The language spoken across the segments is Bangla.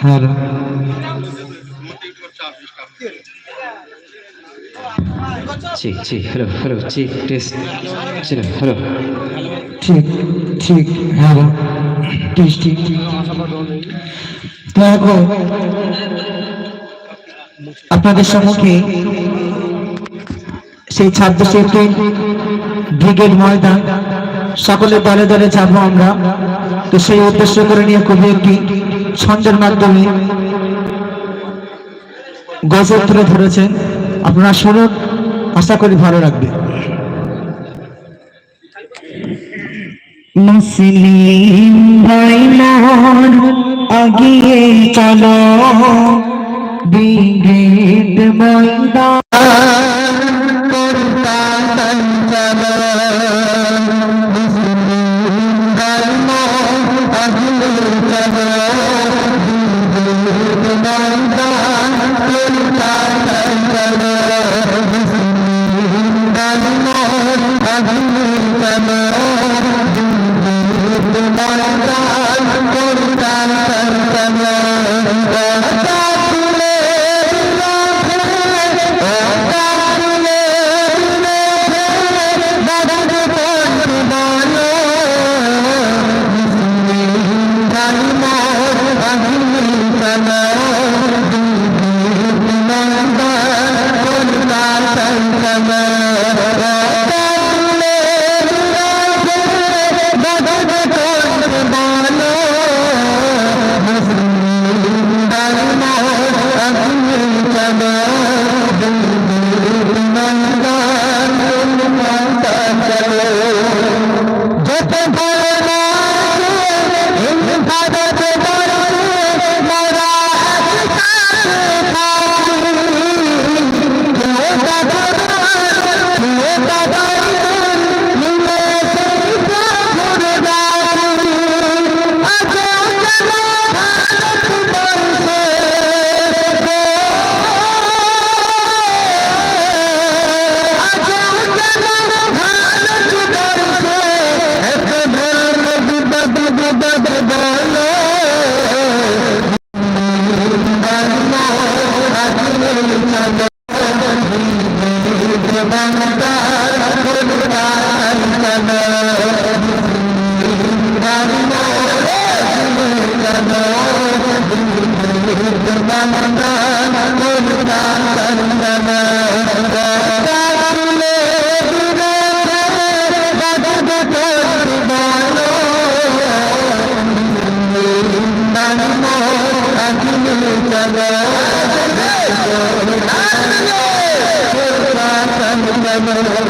হ্যালো জি জি হ্যালো হ্যালো জি টেস্ট ছিল হ্যালো ঠিক ঠিক হ্যালো ঠিক ঠিক তো এখন আপনাদের সম্মুখে সেই ছাব্বিশে এপ্রিল ব্রিগেড ময়দান সকলে দলে দলে যাব আমরা। তো সেই উদ্দেশ্য করে নিয়ে কবি একটি ছন্দের মাধ্যমে গজল তুলে ধরেছেন। আপনারা শুনুন, আশা করি ভালো লাগবে। মুসলিম ভাই আগিয়ে চলো সম্মান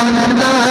সন্ধ্যা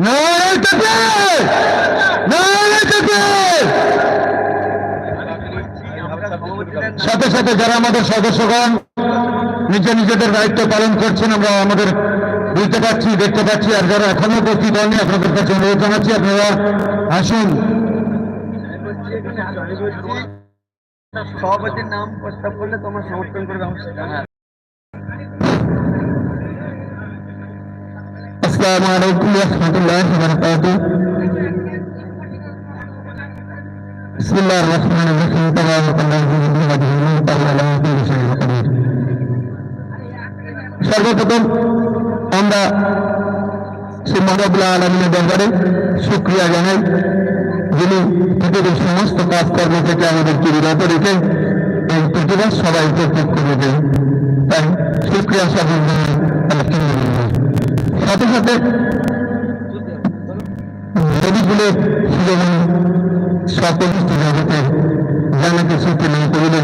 নারায়ণ ঠাকুর! সাথে সাথে যারা আমাদের সদস্যগণ নিজে নিজেদের দায়িত্ব পালন করছেন, আমরা আমাদের বুঝতে পারছি, দেখতে পাচ্ছি, আর যারা এখনও উপস্থিত হননি আপনাদের কাছে অনুরোধ জানাচ্ছি, আপনারা আসুন সভাপতির নাম প্রস্তাব করলে তোমার সমর্থন করবে আমার জানা আসসালামু আলাইকুম রহমতুল্লাহ বারাকাতুহ। বিসমিল্লাহির রহমানির রহিম। তাবারাকাল্লাহু বিহামদিহি ওয়া তাআলা আলা কুল্লি শাইইন কাদির সর্বপ্রথম আমরা শ্রী মহাবুল্লাহ আলমিনের দরবারে শুক্রিয়া জানাই। যিনি পৃথিবীর সমস্ত কাজকর্ম থেকে আমাদেরকে বিরত রেখে এই পৃথিবীর সবাই উপভোগ করে দেয় তাই সুক্রিয়া সাধন সাথে সাথে নদীগুলো সকল জগতে জানাকে সত্যি না করিলে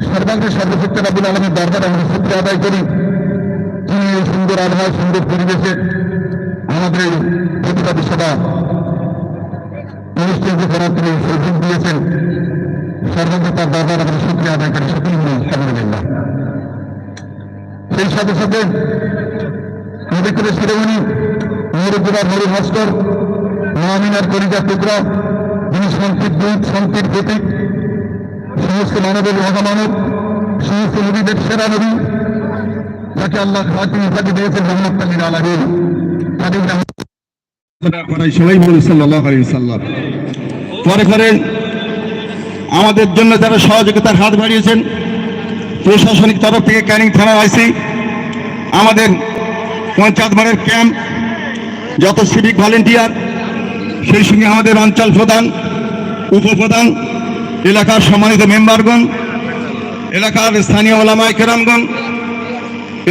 সর্বাঙ্গে সর্বশক্তি রাবুল আলমের দরকার আমরা সত্যি আদায় করি। তিনি এই সুন্দর আবহাওয়া, সুন্দর পরিবেশে আমাদের এই প্রতিবাদী সভা অনুষ্ঠানকে করার তিনি সুযোগ দিয়েছেন। সর্বাঙ্গে তার দরকার আমরা সত্যি আদায় করি। সকল আলহামদুলিল্লাহ। সেই সাথে সাথে নদীকুলে শিরোমণি মরুপুরা মরু ভাস্কর, মহামিনার করিজা টুকরা, যিনি শান্তির দূত, শান্তির প্রতীক সমস্ত মানবের মহামানব, সমস্ত নবীদের সেরা নবী, যাকে আল্লাহ খাতিম দিয়েছেন মোহাম্মদ তালির করাই সবাই পরে পরে আমাদের জন্য যারা সহযোগিতার হাত বাড়িয়েছেন, প্রশাসনিক তরফ থেকে ক্যানিং থানার আইসি। আমাদের পঞ্চায়েত মারের ক্যাম্প, যত সিভিক ভলেন্টিয়ার, সেই সঙ্গে আমাদের অঞ্চল প্রধান, উপপ্রধান এলাকার সম্মানিত মেম্বারগণ, এলাকার স্থানীয় ওলামায় কেরামগণ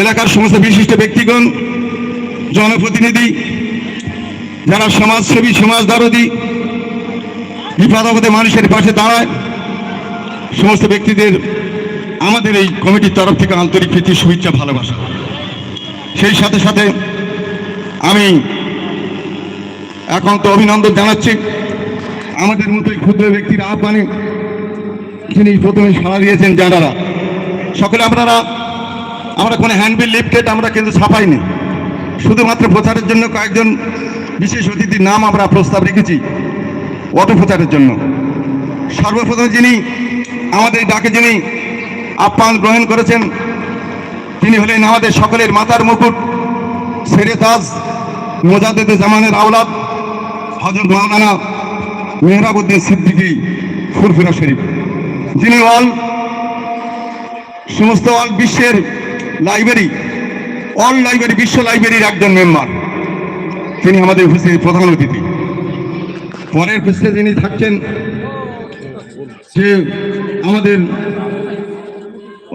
এলাকার সমস্ত বিশিষ্ট ব্যক্তিগণ, জনপ্রতিনিধি, যারা সমাজসেবী সমাজ দরদি বিপদাপদে মানুষের পাশে দাঁড়ায়, সমস্ত ব্যক্তিদের আমাদের এই কমিটির তরফ থেকে আন্তরিক প্রীতি, শুভেচ্ছা, ভালোবাসা। সেই সাথে সাথে আমি একান্ত অভিনন্দন জানাচ্ছি। আমাদের মতো ক্ষুদ্র ব্যক্তির আহ্বানে যিনি প্রথমে সাড়া দিয়েছেন যারা সকলে আপনারা, আমরা কোনো হ্যান্ডবিল লিফটেড আমরা কিন্তু ছাপাইনি। শুধুমাত্র প্রচারের জন্য কয়েকজন বিশেষ অতিথির নাম আমরা প্রস্তাব রেখেছি অটো প্রচারের জন্য। সর্বপ্রথম যিনি আমাদের ডাকে যিনি আপ্যায়ন গ্রহণ করেছেন, তিনি হলেন আমাদের সকলের মাথার মুকুট সেরে তাজ জামানের আওলাদ হজরত মাওলানা মেহরাবুদ্দিন সিদ্দিকী ফুরফুরা শরীফ। যিনি অল সমস্ত অল বিশ্বের লাইব্রেরি অল লাইব্রেরি বিশ্ব লাইব্রেরির একজন মেম্বার তিনি আমাদের উপস্থিত প্রধান অতিথি। পরের পৃষ্ঠে যিনি থাকছেন, সে আমাদের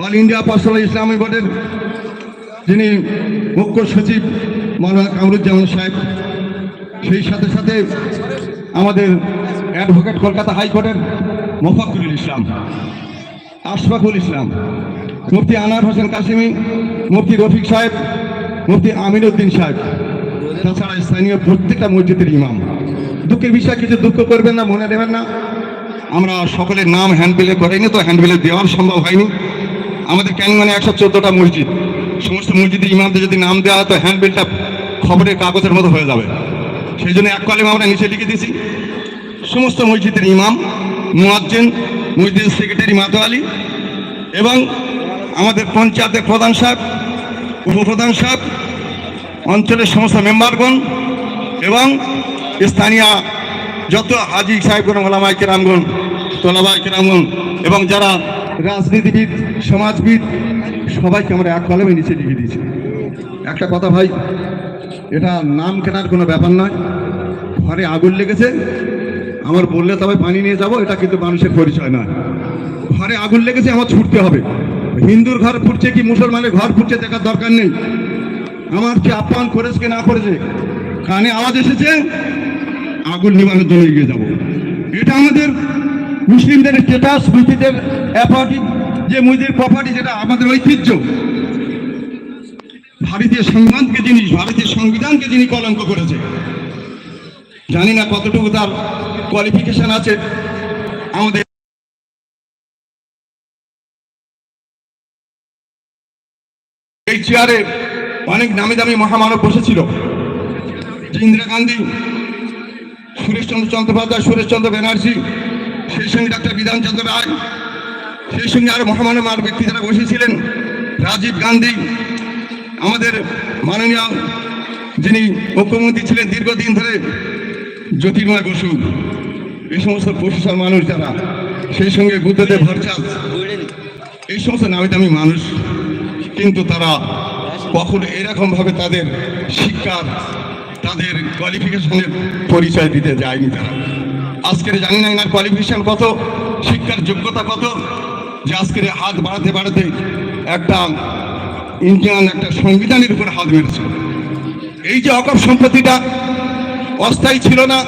অল ইন্ডিয়া পার্সোনাল ইসলামী বোর্ডের যিনি মুখ্য সচিব মাওলানা কামরুজ্জামান সাহেব, সেই সাথে সাথে আমাদের অ্যাডভোকেট কলকাতা হাইকোর্টের মোফাকুল ইসলাম, আশফাকুল ইসলাম, মুফতি আনার হোসেন কাশিমি মুফতি রফিক সাহেব, মুফতি আমির উদ্দিন সাহেব, তাছাড়া স্থানীয় প্রত্যেকটা মসজিদের ইমাম। দুঃখের বিষয়, কিছু দুঃখ করবেন না, মনে দেবেন না। আমরা সকলের নাম হ্যান্ডবিলে করাইনি তো হ্যান্ডবিলে দেওয়ার সম্ভব হয়নি। আমাদের ক্যানিংমানে একশো চোদ্দোটা মসজিদ। সমস্ত মসজিদের ইমামদের যদি নাম দেওয়া হয়, তো হ্যান্ডবিলটা খবরের কাগজের মতো হয়ে যাবে। সেই জন্য এক কলেম আমরা নিচে লিখে দিয়েছি, সমস্ত মসজিদের ইমাম মুয়াজ্জেন মসজিদের সেক্রেটারি মাতোয়ালি এবং আমাদের পঞ্চায়েতের প্রধান সাহেব, উপপ্রধান সাহেব, অঞ্চলের সমস্ত মেম্বারগণ এবং স্থানীয় যত হাজি সাহেবগণ ওলামাই কেরামগণ তোলাবাই কেরামগণ এবং যারা রাজনীতিবিদ, সমাজবিদ, সবাইকে আমরা এক কলমে নিচে লিখে দিয়েছি। একটা কথা ভাই, এটা নাম কেনার কোনো ব্যাপার নয়। ঘরে আগুন লেগেছে। আমার বললে তবে পানি নিয়ে যাব, এটা কিন্তু মানুষের পরিচয় নয়। ঘরে আগুন লেগেছে, আমার ছুটতে হবে। হিন্দুর ঘর ফুটছে কি মুসলমানের ঘর ফুটছে দেখার দরকার নেই। আমার কি আপ্যায়ন করেছে কি না করেছে? কানে আওয়াজ এসেছে, আগুন নিবানোর জন্য এগিয়ে যাব। এটা আমাদের মুসলিমদের স্টেটাস মুসলিমদের অ্যাপার্টি যে মুসলিম প্রপার্টি যেটা আমাদের ঐতিহ্য। ভারতীয় সংবিধানকে যিনি ভারতীয় সংবিধানকে যিনি কলঙ্ক করেছে। জানি না কতটুকু তার কোয়ালিফিকেশন আছে, আমাদের এই চেয়ারে অনেক নামি দামি মহামানব বসেছিল। ইন্দিরা গান্ধী, সুরেশচন্দ্র চট্টোপাধ্যায় সুরেশচন্দ্র ব্যানার্জি, সেই সঙ্গে ডাক্তার বিধানচন্দ্র রায়, সেই সঙ্গে আরও মহামানব আর ব্যক্তি যারা বসেছিলেন, রাজীব গান্ধী, আমাদের মাননীয় যিনি মুখ্যমন্ত্রী ছিলেন দীর্ঘদিন ধরে জ্যোতির্ময় বসু, এই সমস্ত প্রফেসর মানুষ যারা, সেই সঙ্গে বুদ্ধদেব ভরচাঁদ এই সমস্ত নামি দামি মানুষ, কিন্তু তারা কখনো এরকমভাবে তাদের শিক্ষার, তাদের কোয়ালিফিকেশনের পরিচয় দিতে যায়নি তারা। আজকের জানি না এনার কোয়ালিফিকেশন কত, শিক্ষার যোগ্যতা কত, যে আজকের হাত বাড়াতে বাড়াতে একটা ইন্ডিয়ান, একটা সংবিধানের উপর হাত মেরেছে। এই যে অকপ সম্পত্তিটা অস্থায়ী ছিল না,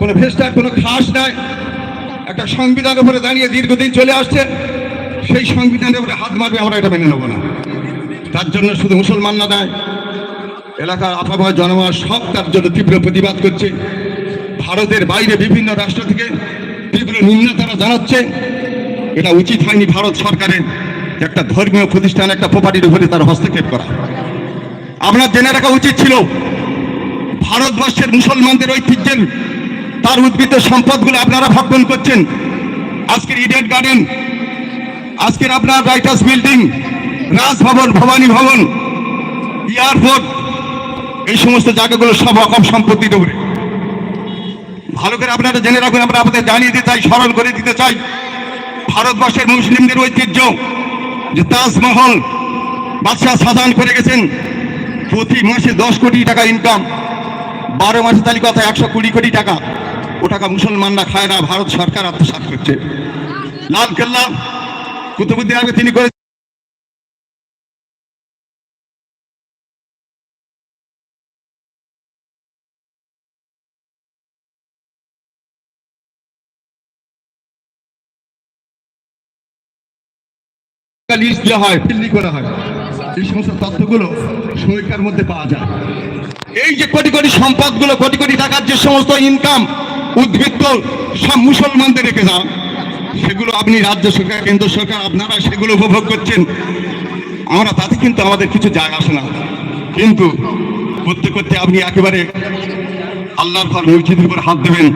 কোনো ভেস্টার, কোনো খাস নাই। একটা সংবিধানের উপরে দাঁড়িয়ে দীর্ঘদিন চলে আসছে, সেই সংবিধানের উপরে হাত মারবে, আমরা এটা মেনে নেব না। তার জন্য শুধু মুসলমান না দেয় এলাকার আপাময় জনগণ সব তার জন্য তীব্র প্রতিবাদ করছে। ভারতের বাইরে বিভিন্ন রাষ্ট্র থেকে তীব্র নিম্ন তারা জানাচ্ছে। এটা উচিত হয়নি ভারত সরকারের একটা ধর্মীয় প্রতিষ্ঠান, একটা প্রপার্টির উপরে তার হস্তক্ষেপ করা। আপনার জেনে রাখা উচিত ছিল ভারতবর্ষের মুসলমানদের ঐতিহ্যের, তার উদ্ভিদ সম্পদগুলো আপনারা ভক্ষণ করছেন। আজকের ইডেন গার্ডেন আজকের আপনার রাইটার্স বিল্ডিং রাজভবন, ভবানী ভবন, এয়ারপোর্ট, এই সমস্ত জায়গাগুলো সব অকম সম্পত্তি উপরে ভালো করে আপনারা জেনে রাখুন, আমরা আপনাদের জানিয়ে দিতে চাই, স্মরণ করে দিতে চাই, ভারতবর্ষের মুসলিমদের ঐতিহ্য, যে তাজমহল, বাদশাহ সাজান করে গেছেন, প্রতি মাসে দশ কোটি টাকা ইনকাম বারো মাসে তালিকা একশো কুড়ি কোটি টাকা। ও টাকা মুসলমানরা খায় না, ভারত সরকার আত্মসাৎ করছে। লাল কেল্লা, কুতুবুদ্দিন আগে তিনি করে লিস্ট দেওয়া হয় দিল্লি করা হয়। এই সমস্ত তথ্যগুলো সমীক্ষার মধ্যে পাওয়া যায়। এই যে কোটি কোটি সম্পদগুলো, কোটি কোটি টাকার যে সমস্ত ইনকাম উদ্বৃত্ত সব মুসলমানদের রেখে যান সেগুলো আপনি রাজ্য সরকার, কেন্দ্র সরকার, আপনারা সেগুলো উপভোগ করছেন। আমরা তাতে কিন্তু আমাদের কিছু যায় আসে না। কিন্তু করতে করতে আপনি একেবারে আল্লাহর ঘর মসজিদের উপর হাত দেবেন,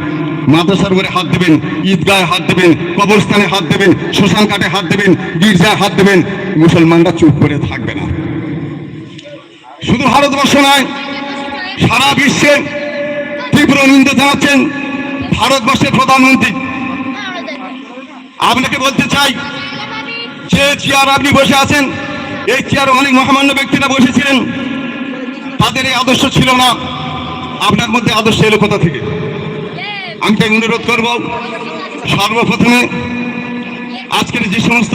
মাদ্রাসার উপরে হাত দেবেন, ঈদগাহে হাত দেবেন, কবরস্থানে হাত দেবেন, শ্মশান কাটে হাত দেবেন, গির্জায় হাত দেবেন, মুসলমানরা চুপ করে থাকবে না। শুধু ভারতবর্ষ নয় সারা বিশ্বে তীব্র নিন্দা জানাচ্ছেন ভারতবর্ষের প্রধানমন্ত্রী। আপনাকে বলতে চাই, যে চেয়ার আপনি বসে আছেন, এই চেয়ারে অনেক মহামান্য ব্যক্তিরা বসেছিলেন। তাদের এই আদর্শ ছিল না। আপনার মধ্যে আদর্শ এলো কোথা থেকে? আমি তাই অনুরোধ করব, সর্বপ্রথমে আজকের যে সমস্ত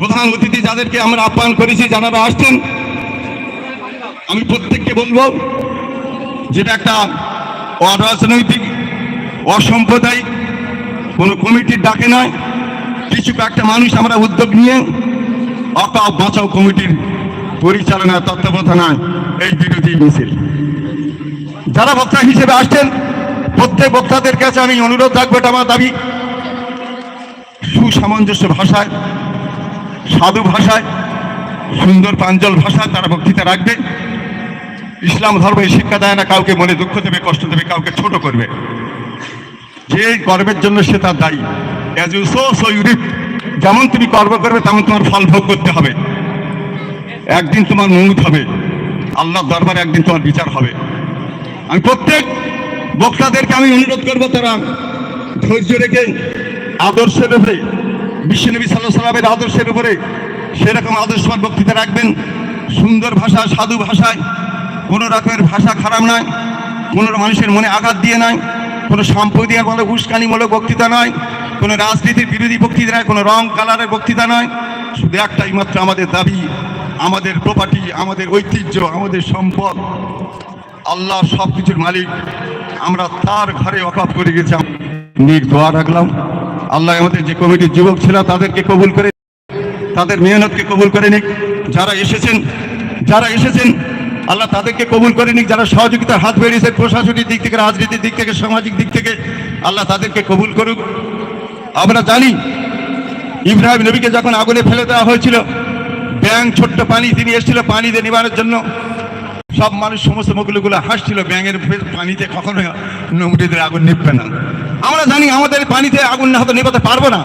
প্রধান অতিথি যাদেরকে আমরা আহ্বান করেছি, যারা আসছেন আমি প্রত্যেককে বলব যেটা একটা অরাজনৈতিক, অসাম্প্রদায়িক, কোনো কমিটির ডাকে নয়। কিছু একটা মানুষ আমরা উদ্যোগ নিয়ে অকাও বাঁচাও কমিটির পরিচালনা তত্ত্বাবধানায় এই বিরোধী মিছিল। যারা বক্তা হিসেবে আসছেন, প্রত্যেক বক্তাদের কাছে আমি অনুরোধ রাখব, এটা আমার দাবি। সুসামঞ্জস্য ভাষায়, সাধু ভাষায় সুন্দর প্রাঞ্জল ভাষা তারা বক্তৃতা রাখবে। ইসলাম ধর্ম শিক্ষা দেয় না, কাউকে মনে দুঃখ দেবে, কষ্ট দেবে, কাউকে ছোট করবে। যে কর্মের জন্য সে তার দায়ী। যেমন তুমি কর্ম করবে, তেমন তোমার ফল ভোগ করতে হবে। একদিন তোমার মৌত হবে। আল্লাহর দরবারে একদিন তোমার বিচার হবে। আমি প্রত্যেক বক্তাদেরকে আমি অনুরোধ করব, তারা ধৈর্য রেখে আদর্শের উপরে বিশ্বনবী সাল্লাহ সাল্লামের আদর্শের উপরে সেরকম আদর্শবান বক্তৃতা রাখবেন। সুন্দর ভাষা, সাধু ভাষায়। কোনো রকমের ভাষা খারাপ নয়। কোনো মানুষের মনে আঘাত দিয়ে নয়। কোনো সম্প্রদায়মূলক উস্কানিমূলক বক্তৃতা নয়। কোনো রাজনীতির বিরোধী বক্তৃতা নয়। কোনো রং কালারের বক্তৃতা নয়। শুধু একটাই মাত্র আমাদের দাবি, আমাদের প্রপার্টি আমাদের ঐতিহ্য, আমাদের সম্পদ। আল্লাহ সব কিছুর মালিক। আমরা তার ঘরে অকাপ করে গেছি। নিক দোয়া রাখলাম। আল্লাহ আমাদের যে কমিটির যুবক ছিল, তাদেরকে কবুল করে তাদের মেহনতকে কবুল করে নিক। যারা এসেছেন যারা এসেছেন, আল্লাহ তাদেরকে কবুল করে নিক। যারা সহযোগিতার হাত বেরিয়েছে প্রশাসনিক দিক থেকে, রাজনীতির দিক থেকে, সামাজিক দিক থেকে, আল্লাহ তাদেরকে কবুল করুক। আমরা জানি, ইব্রাহিম নবীকে যখন আগুনে ফেলে দেওয়া হয়েছিল ব্যাং ছোট্ট পানি, তিনি এসেছিল পানি দিয়ে নিবারের জন্য। সব মানুষ সমস্ত মুখগুলো হাসছিল, ব্যাঙের পানিতে কখনো নমুটিদের আগুন নিববে না। আমরা জানি আমাদের পানিতে আগুন না হয়তো নেবাতে পারব না।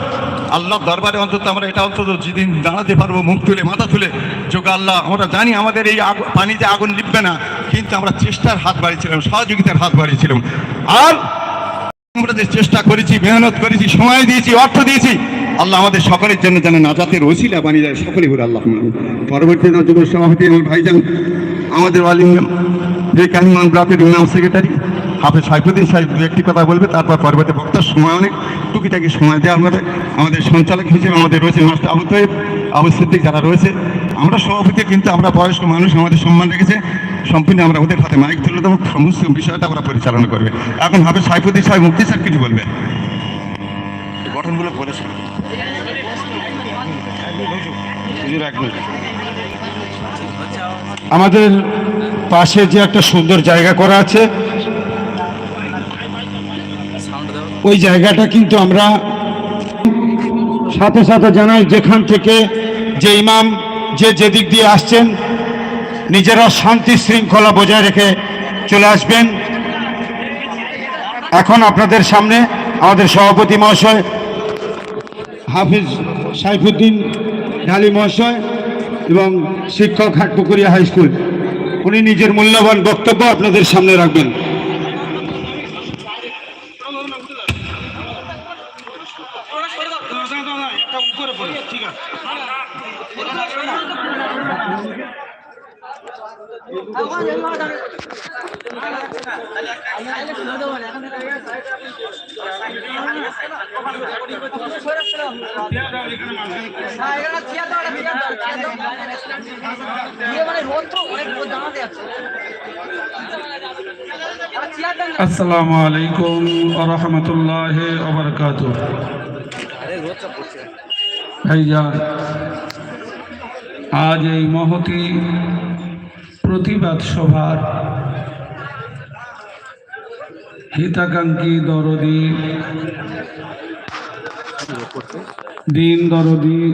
আল্লাহ দরবারে অন্তত আমরা এটা অন্তত যেদিন দাঁড়াতে পারব, মুখ তুলে, মাথা তুলে, যোগ আল্লাহ, আমরা জানি আমাদের এই পানিতে আগুন নিববে না, কিন্তু আমরা চেষ্টার হাত বাড়িয়েছিলাম, সহযোগিতার হাত বাড়িয়েছিলাম। আর আমরা যে চেষ্টা করেছি, মেহনত করেছি, সময় দিয়েছি, অর্থ দিয়েছি, আল্লাহ আমাদের সকলের জন্য যেন নাজাতের ওসিলা বানিয়ে যায় সকলে বলে আল্লাহ পরবর্তী যুব সভাপতি আমার ভাইজান, আমাদের যে কানিমান ব্লকের ইমাম সেক্রেটারি হাফেজ সাইফুদ্দিন সাহেব দু একটি কথা বলবে তারপর পরবর্তী বক্তার সময় অনেক টুকিটাকি সময় দেওয়া হবে আমাদের সঞ্চালক হিসেবে আমাদের রয়েছে মাস্টার আবু তৈব আবু সিদ্দিক যারা রয়েছে। আমরা সভাপতি কিন্তু আমরা বয়স্ক মানুষ আমাদের সম্মান রেখেছে। সম্পূর্ণ আমরা ওদের হাতে মাইক তুলে দেবো। সমস্ত বিষয়টা আমরা পরিচালনা করবে। এখন হাফেজ সাইফুদ্দিন সাহেব মুক্তি স্যার কিছু বলবে গঠনগুলো করেছে হুজুর আমাদের পাশে যে একটা সুন্দর জায়গা করা আছে ওই জায়গাটা কিন্তু আমরা সাথে সাথে জানাই যেখান থেকে যে ইমাম যে যেদিক দিয়ে আসছেন, নিজেরা শান্তি শৃঙ্খলা বজায় রেখে চলে আসবেন। এখন আপনাদের সামনে আমাদের সভাপতি মহাশয় হাফিজ সাইফুদ্দিন ঢালি মহাশয় এবং শিক্ষক হাটপুকুরিয়া হাই স্কুল। উনি নিজের মূল্যবান বক্তব্য আপনাদের সামনে রাখবেন। আসসালামু আলাইকুম রহমতুল্লাহ ওবরকাত ভাইজান আজ এই মহতি প্রতিবাদ সভার হিতাকাঙ্ক্ষী দরদি। দিন দরদি।